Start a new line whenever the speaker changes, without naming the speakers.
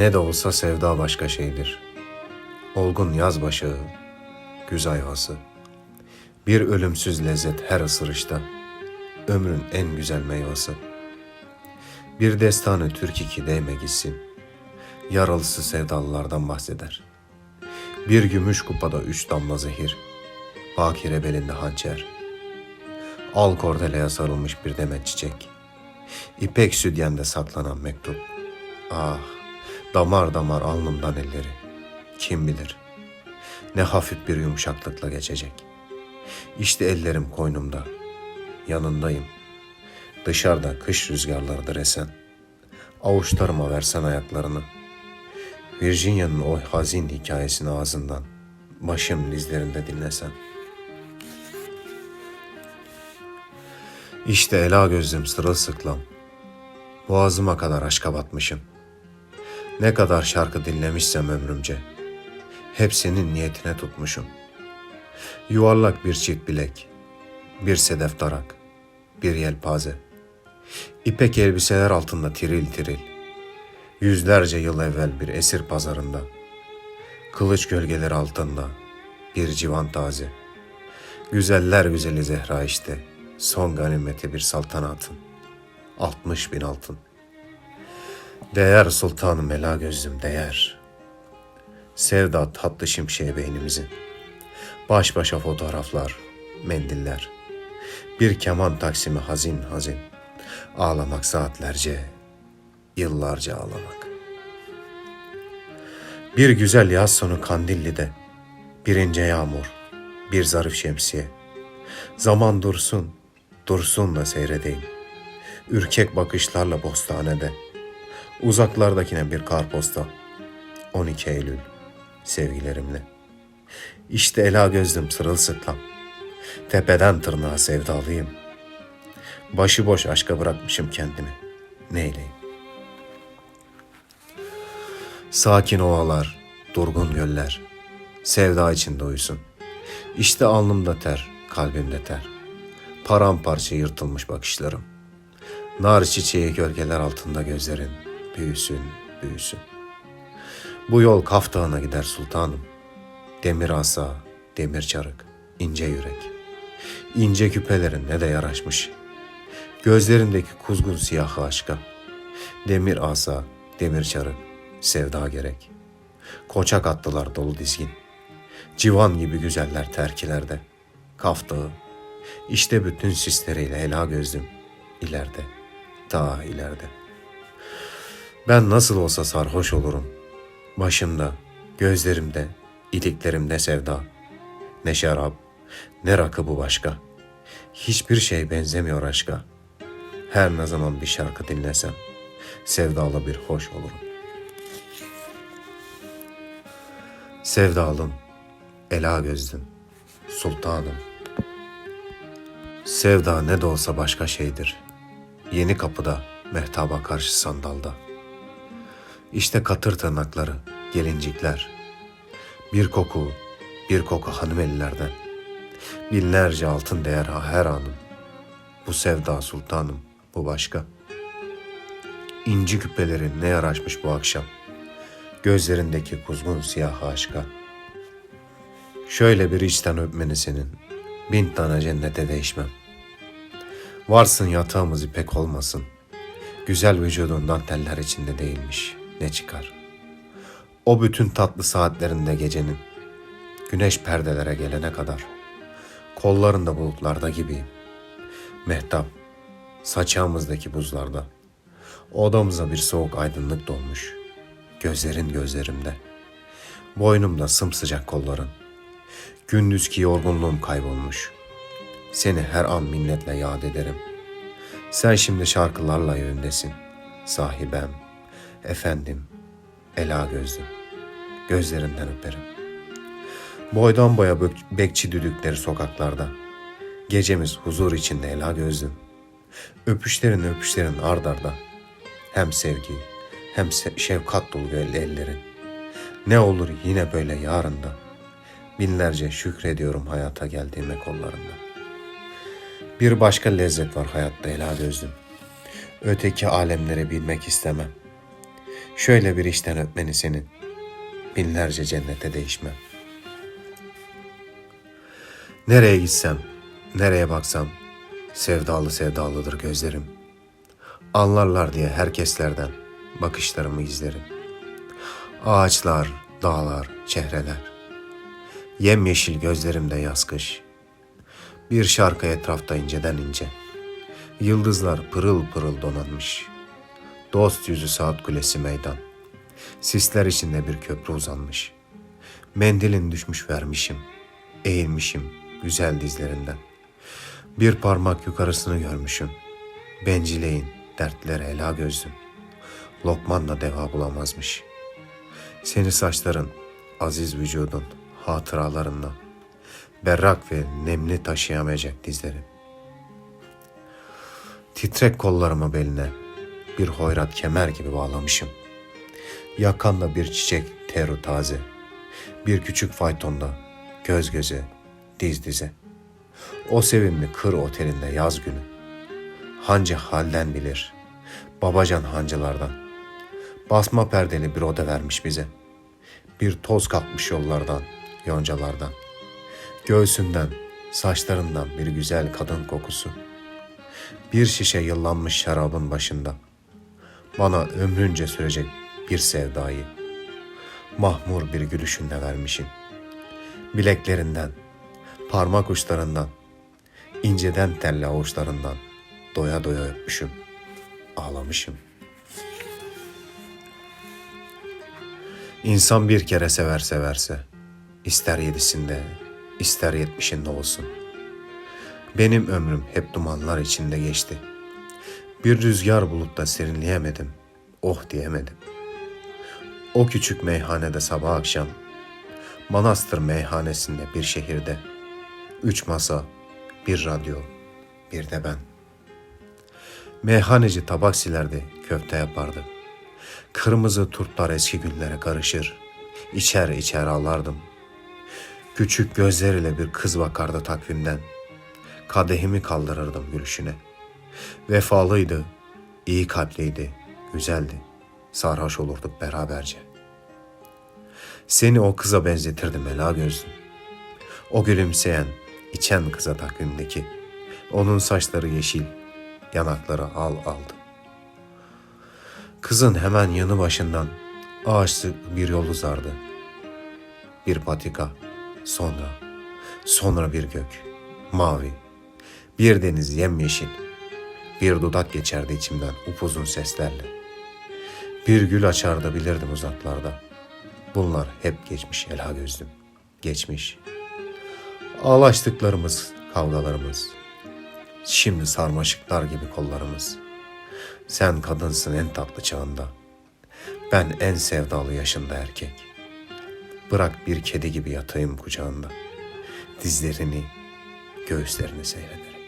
Ne de olsa sevda başka şeydir. Olgun yaz başağı, güz ayvası. Bir ölümsüz lezzet her ısırışta. Ömrün en güzel meyvası. Bir destanı Türk iki değme gitsin. Yaralısı sevdalılardan bahseder. Bir gümüş kupada üç damla zehir. Bakire belinde hançer. Al kordeleye sarılmış bir demet çiçek. İpek südyende saklanan mektup. Ah, damar damar alnımdan elleri. Kim bilir, ne hafif bir yumuşaklıkla geçecek. İşte ellerim koynumda, yanındayım. Dışarıda kış rüzgarlarıdır esen. Avuçlarıma versen ayaklarını. Virginia'nın o hazin hikayesini ağzından, başım dizlerinde dinlesen. İşte ela gözlüm sırılsıklam. Boğazıma kadar aşka batmışım. Ne kadar şarkı dinlemişsem ömrümce. Hep senin niyetine tutmuşum. Yuvarlak bir çift bilek, bir sedef darak, bir yelpaze. İpek elbiseler altında tiril tiril. Yüzlerce yıl evvel bir esir pazarında. Kılıç gölgeleri altında bir civan taze. Güzeller güzeli Zehra işte. Son ganimeti bir saltanatın. Altmış bin altın. Değer sultanım ela gözlüm değer. Sevda tatlı şimşeği beynimizin. Baş başa fotoğraflar, mendiller. Bir keman taksimi hazin hazin. Ağlamak saatlerce, yıllarca ağlamak. Bir güzel yaz sonu Kandilli'de, bir ince yağmur, bir zarif şemsiye. Zaman dursun, dursun da seyredeyim. Ürkek bakışlarla bostanede, uzaklardakine bir karposta. 12 Eylül, sevgilerimle. İşte ela gözlüm sırılsıklam. Tepeden tırnağa sevdalıyım. Başıboş aşka bırakmışım kendimi. Neyleyim? Sakin ovalar, durgun göller. Sevda içinde uyusun. İşte alnımda ter, kalbimde ter. Paramparça yırtılmış bakışlarım. Nar çiçeği gölgeler altında gözlerin. Büyüsün, büyüsün. Bu yol Kaf Dağı'na gider sultanım. Demir asa, demir çarık, ince yürek. İnce küpelerin ne de yaraşmış. Gözlerindeki kuzgun siyahı aşka. Demir asa, demir çarık, sevda gerek. Koçak attılar dolu dizgin. Civan gibi güzeller terkilerde. Kaf Dağı, işte bütün sisleriyle ela gözlüm. İleride, ta ileride. Ben nasıl olsa sarhoş olurum. Başımda, gözlerimde, iliklerimde sevda. Ne şarap, ne rakı bu başka. Hiçbir şey benzemiyor aşka. Her ne zaman bir şarkı dinlesem, sevdalı bir hoş olurum. Sevdalım, ela gözlüm, sultanım. Sevda ne de olsa başka şeydir. Yeni kapıda, mehtaba karşı sandalda. İşte katır tırnakları, gelincikler. Bir koku, bir koku hanımelilerden. Binlerce altın değer her anım. Bu sevda sultanım, bu başka. İnci küpelerin ne yaraşmış bu akşam. Gözlerindeki kuzgun siyah aşka. Şöyle bir içten öpmeni senin. Bin tane cennete değişmem. Varsın yatağımız ipek olmasın. Güzel vücudundan teller içinde değilmiş. Ne çıkar? O bütün tatlı saatlerinde gecenin. Güneş perdelere gelene kadar. Kollarında bulutlarda gibiyim. Mehtap, saçağımızdaki buzlarda. Odamıza bir soğuk aydınlık dolmuş. Gözlerin gözlerimde. Boynumda sımsıcak kolların. Gündüzki yorgunluğum kaybolmuş. Seni her an minnetle yad ederim. Sen şimdi şarkılarla yöndesin. Sahibem, efendim, ela gözlüm. Gözlerinden öperim. Boydan boya bekçi düdükleri sokaklarda. Gecemiz huzur içinde ela gözlüm. Öpüşlerin öpüşlerin ard arda. Hem sevgi hem şefkat dolu el- ellerin. Ne olur yine böyle yarında. Binlerce şükrediyorum hayata geldiğime kollarında. Bir başka lezzet var hayatta ela gözlüm. Öteki alemleri bilmek istemem. Şöyle bir işten öpmeni senin. Binlerce cennete değişmem. Nereye gitsem, nereye baksam sevdalı sevdalıdır gözlerim. Anlarlar diye herkeslerden bakışlarımı izlerim. Ağaçlar, dağlar, çehreler. Yemyeşil gözlerimde yaz kış. Bir şarkı etrafta inceden ince. Yıldızlar pırıl pırıl donanmış. Dost yüzü saat kulesi meydan. Sisler içinde bir köprü uzanmış. Mendilin düşmüş vermişim. Eğilmişim güzel dizlerinden. Bir parmak yukarısını görmüşüm. Bencileyin dertlere ela gözlüm. Lokman da deva bulamazmış. Seni saçların, aziz vücudun, hatıralarınla, berrak ve nemli taşıyamayacak dizlerim. Titrek kollarımı beline bir hoyrat kemer gibi bağlamışım. Yakanda bir çiçek teru taze, bir küçük faytonda göz göze, diz dize. O sevimli kır otelinde yaz günü. Hancı halden bilir, babacan hancılardan. Basma perdeli bir oda vermiş bize. Bir toz kalkmış yollardan, yoncalardan. Göğsünden, saçlarından bir güzel kadın kokusu. Bir şişe yıllanmış şarabın başında. Bana ömrünce sürecek bir sevdayı. Mahmur bir gülüşünle vermişin. Bileklerinden, parmak uçlarından, inceden telli avuçlarından doya doya öpmüşüm, ağlamışım. İnsan bir kere sever severse, ister yedisinde, ister yetmişinde olsun. Benim ömrüm hep dumanlar içinde geçti. Bir rüzgar bulutta serinleyemedim, oh diyemedim. O küçük meyhanede sabah akşam, Manastır meyhanesinde bir şehirde, üç masa, bir radyo, bir de ben. Meyhaneci tabak silerdi, köfte yapardı. Kırmızı turtlar eski günlere karışır. İçer içer ağlardım. Küçük gözleriyle bir kız bakardı takvimden. Kadehimi kaldırırdım gülüşüne. Vefalıydı, iyi kalpliydi, güzeldi. Sarhoş olurduk beraberce. Seni o kıza benzetirdim ela gözlüm. O gülümseyen, içen kıza takvimdeki. Onun saçları yeşil, yanakları al aldı. Kızın hemen yanı başından ağaçlı bir yol uzardı. Bir patika, sonra, sonra bir gök, mavi, bir deniz yemyeşil, bir dudak geçerdi içimden upuzun seslerle. Bir gül açardı bilirdim uzaklarda. Bunlar hep geçmiş ela gözlüm, geçmiş. Ağlaştıklarımız, kavgalarımız. Şimdi sarmaşıklar gibi kollarımız. Sen kadınsın en tatlı çağında. Ben en sevdalı yaşında erkek. Bırak bir kedi gibi yatayım kucağında. Dizlerini, göğüslerini seyrederim.